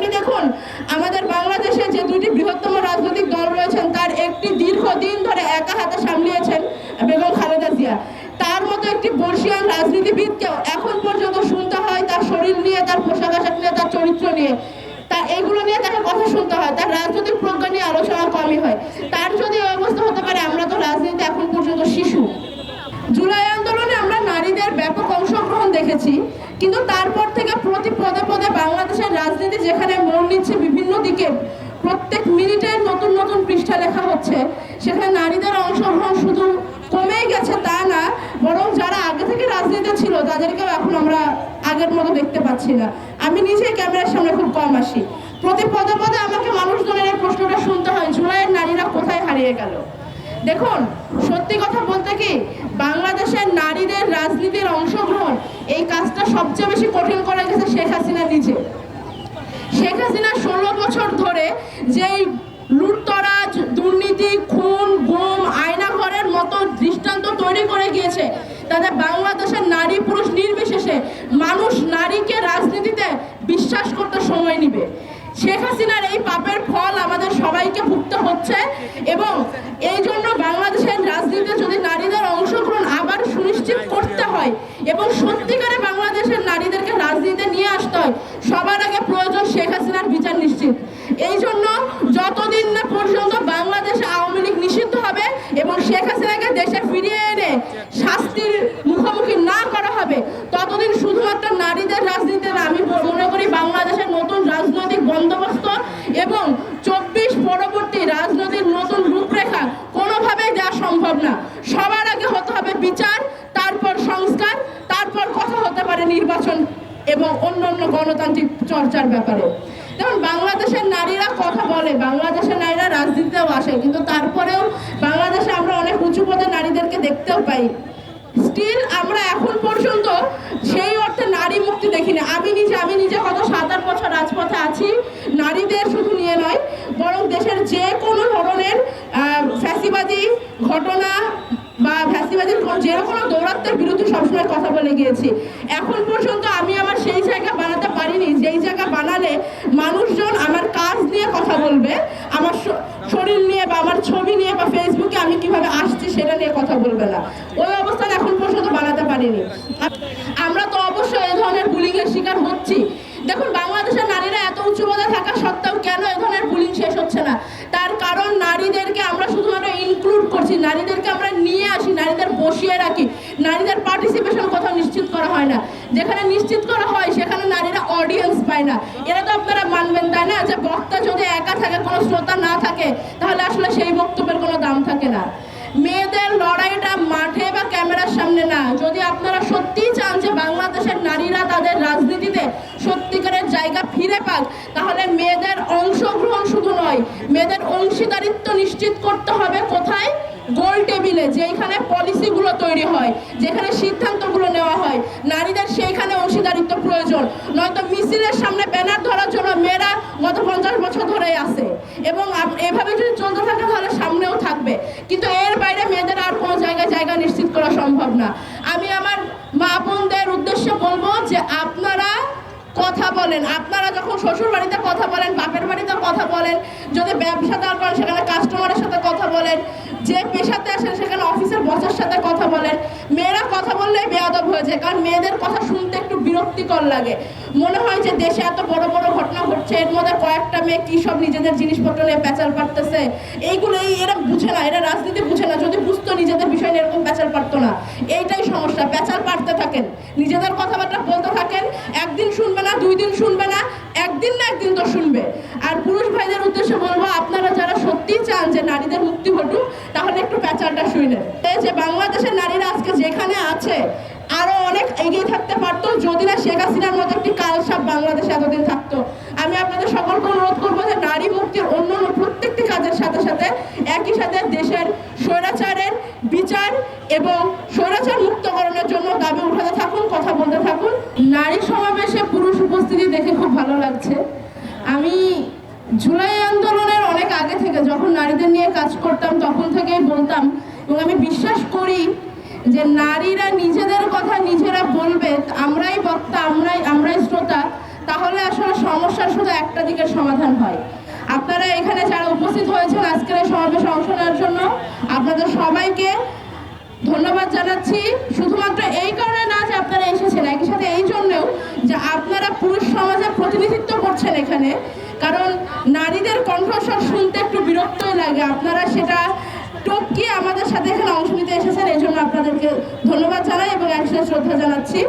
আপনি দেখুন, আমাদের বাংলাদেশে যে দুটি বৃহত্তম রাজনৈতিক দল রয়েছেন, তার একটি দীর্ঘদিন ধরে একা হাতে সামলিয়েছেন বেগম খালেদা জিয়া। তার মতো একটি বর্ষিয়ান রাজনীতিবিদকেও এখন পর্যন্ত শুনতে হয় তার শরীর নিয়ে, তার পোশাক আশাক নিয়ে, তার চরিত্র নিয়ে। তা এগুলো নিয়ে তাকে কথা শুনতে হয়, তার রাজনৈতিক প্রজ্ঞা নিয়ে আলোচনা কমই হয়। তার যদি অবস্থা হতে পারে আমরা তো রাজনীতি এখন পর্যন্ত শিশু জুলাই আন্দোলনে আমরা নারীদের ব্যাপক অংশগ্রহণ দেখেছি কিন্তু তারপর থেকে প্রতি পদে পদে বাংলাদেশের রাজনীতি যেখানে মোড় নিচ্ছে বিভিন্ন দিকে। প্রত্যেক মিনিটে নতুন নতুন পৃষ্ঠা লেখা হচ্ছে। সেখানে নারীদের অংশগ্রহণ শুধু কমেই গেছে তা না, বরং যারা আগে থেকে রাজনীতি ছিল, তাদেরকেও এখন আমরা আগের মতো দেখতে পাচ্ছি না। আমি নিজেই ক্যামেরার সামনে খুব কম আসি। প্রতি পদে পদে আমাকে মানুষজনের এই প্রশ্নটা শুনতে হয় জুলাইয়ের নারীরা কোথায় হারিয়ে গেল? দেখুন, সত্যি কথা বলতে কি, বাংলাদেশের নারীদের রাজনীতির অংশগ্রহণ এই কাজটা সবচেয়ে বেশি কঠিন করে গেছে শেখ হাসিনা নিজে। শেখ হাসিনা ষোলো বছর ধরে যেই লুটতরাজ, দুর্নীতি, খুন, গুম, আয়নাঘরের মতো দৃষ্টান্ত তৈরি করে গিয়েছে তাদের বাংলাদেশের নারী পুরুষ নির্বিশেষে মানুষ নারীকে রাজনীতিতে বিশ্বাস করতে সময় নিবে শেখ হাসিনার এই পাপের ফল আমাদের সবাইকে ভুগতে হচ্ছে এবং এই জন্য বাংলাদেশের রাজনীতিতে যদি নারীদের অংশগ্রহণ আবার সুনিশ্চিত করতে হয় এবং সত্যিকারে বাংলাদেশের নারীদেরকে রাজনীতিতে নিয়ে আসতে হয় সবার আগে প্রয়োজন শেখ হাসিনার বিচার নিশ্চিত এই জন্য যতদিন না পর্যন্ত বাংলাদেশে আওয়ামী লীগ নিষিদ্ধ হবে এবং শেখ হাসিনাকে দেশে ফিরিয়ে এনে শাস্তির মুখোমুখি না করা হবে, ততদিন শুধুমাত্র নারীদের রাজনীতিতে আমি মনে করি বাংলাদেশের নতুন রাজনৈতিক বন্দোবস্ত এবং চব্বিশ পরবর্তী রাজনৈতিক নতুন রূপরেখা কোনোভাবেই দেওয়া সম্ভব না। সবার আগে হতে হবে বিচার, তারপর সংস্কার, তারপর কথা হতে পারে নির্বাচন এবং অন্য অন্য গণতান্ত্রিক চর্চার ব্যাপারে। যেমন বাংলাদেশের নারীরা কথা বলে বাংলাদেশের নারীরা রাজনীতিতেও আসে, কিন্তু তারপরেও বাংলাদেশে আমরা অনেক উঁচু পদে নারীদেরকে দেখতেও পাই। স্টিল আমরা এখন পর্যন্ত সেই অর্থে নারী মুক্তি দেখিনি। আমি নিজে আমি নিজে গত সাত আট বছর রাজপথে আছি। নারীদের শুধু নিয়ে নয়, বরং দেশের যে কোনো ধরনের ফ্যাসিবাদী ঘটনা বা ফ্যাসিবাদীর যে কোনো দৌরাত্মের বিরুদ্ধে সবসময় কথা বলে গিয়েছি। এখন পর্যন্ত আমি আমার সেই জায়গা বানাতে পারিনি। যেই জায়গা বানালে মানুষজন আমার কথা বলবে? আমার শরীর নিয়ে বা আমার ছবি নিয়ে বা ফেসবুকে আমি কীভাবে আসছি সেটা নিয়ে কথা বলবে না। ওই অবস্থান এখন পর্যন্ত বানাতে পারিনি। আমরা তো অবশ্যই এই ধরনের বুলিং এর শিকার হচ্ছি। দেখুন, বাংলাদেশের নারীরা এত উঁচু পদে থাকা সত্ত্বেও কেন এই ধরনের বুলিং শেষ হচ্ছে না? তার কারণ নারীদেরকে আমরা শুধুমাত্র ইনক্লুড করছি, নারীদেরকে আমরা নিয়ে আসি, নারীদের বসিয়ে রাখি। নারীদের পার্টিসিপেশন কোথাও নিশ্চিত করা হয় না। যেখানে নিশ্চিত করা হয়, সেখানে নারীরা অডিয়েন্স পায় না। এরা তো আপনারা মানবেন তাই না যে বক্তা যদি একা থাকে, কোনো শ্রোতা না থাকে, তাহলে আসলে সেই বক্তব্যের কোনো দাম থাকে না। মেয়েদের লড়াইটা মাঠে বা ক্যামেরার সামনে না। যদি আপনারা সত্যিই চান যে বাংলাদেশের নারীরা তাদের রাজনীতিতে সত্যিকারের জায়গা ফিরে পাক, তাহলে মেয়েদের অংশগ্রহণ শুধু নয়, মেয়েদের অংশীদারিত্ব নিশ্চিত করতে হবে কোথায়? গোল টেবিলে যেখানে পলিসিগুলো তৈরি হয়, যেখানে সিদ্ধান্তগুলো নেওয়া হয়। নারীদের সেইখানে অংশীদারিত্ব প্রয়োজন। নয়তো মিছিলের সামনে ব্যানার ধরার জন্য মেয়েরা গত পঞ্চাশ বছর ধরেই আছে। এবং এভাবে যদি চলতে থাকে, তাহলে সামনেও থাকবে। কিন্তু এর বাইরে মেয়েদের আর কোনো জায়গায় জায়গা নিশ্চিত করা সম্ভব না। আমি আমার মা বোনদের উদ্দেশ্যে বলব যে আপনারা কথা বলেন। আপনারা যখন শ্বশুর বাড়িতে কথা বলেন, বাপের বাড়িতে কথা বলেন, যদি ব্যবসা দাঁড় করেন সেখানে কাস্টমারের সাথে কথা বলেন, যে পেশাতে আসেন, সেখানে অফিসের বসের সাথে কথা বলেন মেয়েরা কথা বললেই বেয়াদব যায় কারণ মেয়েদের কথা শুনতে একটু বিরক্তিকর লাগে। মনে হয় যে দেশে এত বড় বড় ঘটনা ঘটছে, এর মধ্যে কয়েকটা মেয়ে কি সব নিজেদের জিনিসপত্র নিয়ে পেঁচাল পারতেছে? এইগুলো এই এরা বুঝে না, এরা রাজনীতি বুঝে না, যদি বুঝতো নিজেদের বিষয় নিয়ে এরকম পেঁচাল পারতো না। এইটাই সমস্যা পেঁচাল পারতে থাকেন, নিজেদের কথাবার্তা বলতে থাকেন, একদিন শুনবে না, দুই দিন শুনবে না, একদিন না একদিন তো শুনবে। আর পুরুষ ভাইদের উদ্দেশ্যে বলব আপনারা যারা সত্যি চান যে নারীদের মুক্তি ঘটুক, তাহলে একটু পেঁচালটা শুনলেন যে বাংলাদেশের নারীরা আজকে যেখানে আছে, আরও অনেক এগিয়ে থাকতে পারতো, যদি না শেখ হাসিনার মতো একটি কালসাপ বাংলাদেশে এতদিন থাকতো। আমি আপনাদের সকলকে অনুরোধ করব যে নারী মুক্তির অন্য প্রত্যেকটি কাজের সাথে সাথে একই সাথে দেশের স্বৈরাচারের বিচার এবং স্বৈরাচার মুক্তকরণের জন্য দাবি উঠাতে থাকুন, কথা বলতে থাকুন। নারী সমাবেশে পুরুষ উপস্থিতি দেখে খুব ভালো লাগছে। আমি জুলাই নারীদের নিয়ে কাজ করতাম, তখন থেকেই বলতাম। এবং আমি বিশ্বাস করি যে নারীরা নিজেদের কথা নিজেরা বলবে, আমরাই বক্তা, আমরাই আমরাই শ্রোতা, তাহলে আসলে সমস্যার শুধু একটা দিকের সমাধান হয়। আপনারা এখানে যারা উপস্থিত হয়েছেন আজকের এই সমাবেশে অংশ নেওয়ার জন্য, আপনাদের সবাইকে ধন্যবাদ জানাচ্ছি। শুধুমাত্র এই কারণে না যে আপনারা এসেছেন, একই সাথে এই জন্যও যে আপনারা পুরুষ সমাজের প্রতিনিধিত্ব করছেন এখানে। কারণ নারীদের কণ্ঠস্বর শুনতে একটু বিরক্ত লাগে। আপনারা সেটা টপকিয়ে আমাদের সাথে এখানে অংশ নিতে এসেছেন এই জন্য আপনাদেরকে ধন্যবাদ জানাই এবং একসাথে শ্রদ্ধা জানাচ্ছি।